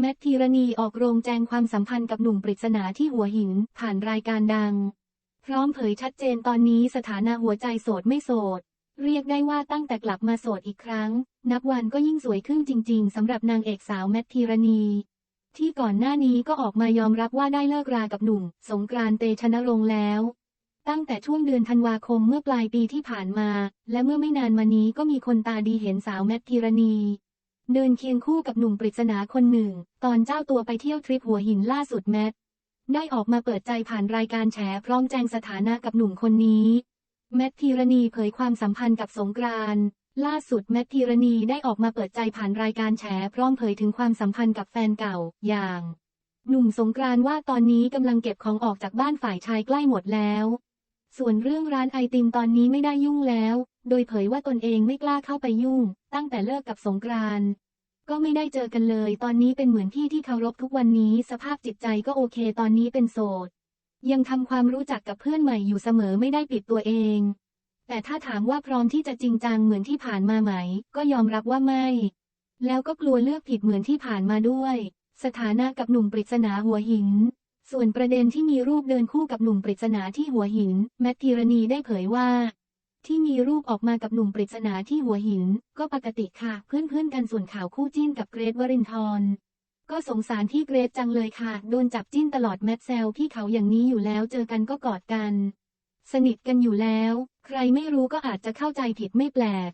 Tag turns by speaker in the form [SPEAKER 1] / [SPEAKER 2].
[SPEAKER 1] แมทธีรณีออกโรงแจงความสัมพันธ์กับหนุ่มปริศนาที่หัวหิน ผ่านรายการดัง พร้อมเผยชัดเจนตอนนี้สถานะหัวใจโสดไม่โสด เรียกได้ว่าตั้งแต่กลับมาโสดอีกครั้ง นับวันก็ยิ่งสวยขึ้นจริงๆสำหรับนางเอกสาวแมทธีรณี ที่ก่อนหน้านี้ก็ออกมายอมรับว่าได้เลิกรากับหนุ่ม สงกรานเตชะนรงค์แล้ว ตั้งแต่ช่วงเดือนธันวาคมเมื่อปลายปีที่ผ่านมา และเมื่อไม่นานมานี้ก็มีคนตาดีเห็นสาวแมทธีรณี เดินเคียงคู่กับหนุ่มปริศนาคนหนึ่ง ตอนเจ้าตัวไปเที่ยวทริปหัวหินล่าสุดแมท ได้ออกมาเปิดใจผ่านรายการแฉพร้อมแจ้งสถานะกับหนุ่มคนนี้ แมทธีรณีเผยความสัมพันธ์กับสงกรานล่าสุดแมทธีรณีได้ออกมาเปิดใจผ่านรายการแฉพร้อมเผยถึงความสัมพันธ์กับแฟนเก่า อย่าง หนุ่มสงกรานว่าตอนนี้กำลังเก็บของออกจากบ้านฝ่ายชายใกล้หมดแล้ว ส่วนเรื่องร้านไอติมตอนนี้ไม่ได้ยุ่งแล้ว โดยเผยว่าตนเองไม่กล้าเข้าไปยุ่ง ตั้งแต่เลิกกับสงกราน ก็ไม่ได้เจอกันเลย ตอนนี้เป็นเหมือนพี่ที่เคารพทุกวันนี้ สภาพจิตใจก็โอเค ตอนนี้เป็นโสด ยังทำความรู้จักกับเพื่อนใหม่อยู่เสมอไม่ได้ปิดตัวเอง แต่ถ้าถามว่าพร้อมที่จะจริงจังเหมือนที่ผ่านมาไหม ก็ยอมรับว่าไม่ แล้วก็กลัวเลือกผิดเหมือนที่ผ่านมาด้วย สถานะกับหนุ่มปริศนาหัวหิน ส่วนประเด็นที่มีรูปเดินคู่กับหนุ่มปริศนาที่หัวหิน แมทธีรณีได้เผยว่า ที่มีรูปออกมากับหนุ่มปริศนาที่หัวหิน ก็ปกติค่ะ เพื่อนๆกันส่วนข่าวคู่จิ้นกับเกรทวรินทร์ก็สงสารที่เกรทจังเลยค่ะ โดนจับจิ้นตลอดแมทแซวพี่เขาอย่างนี้อยู่แล้วเจอกันก็กอดกัน สนิทกันอยู่แล้ว ใครไม่รู้ก็อาจจะเข้าใจผิดไม่แปลก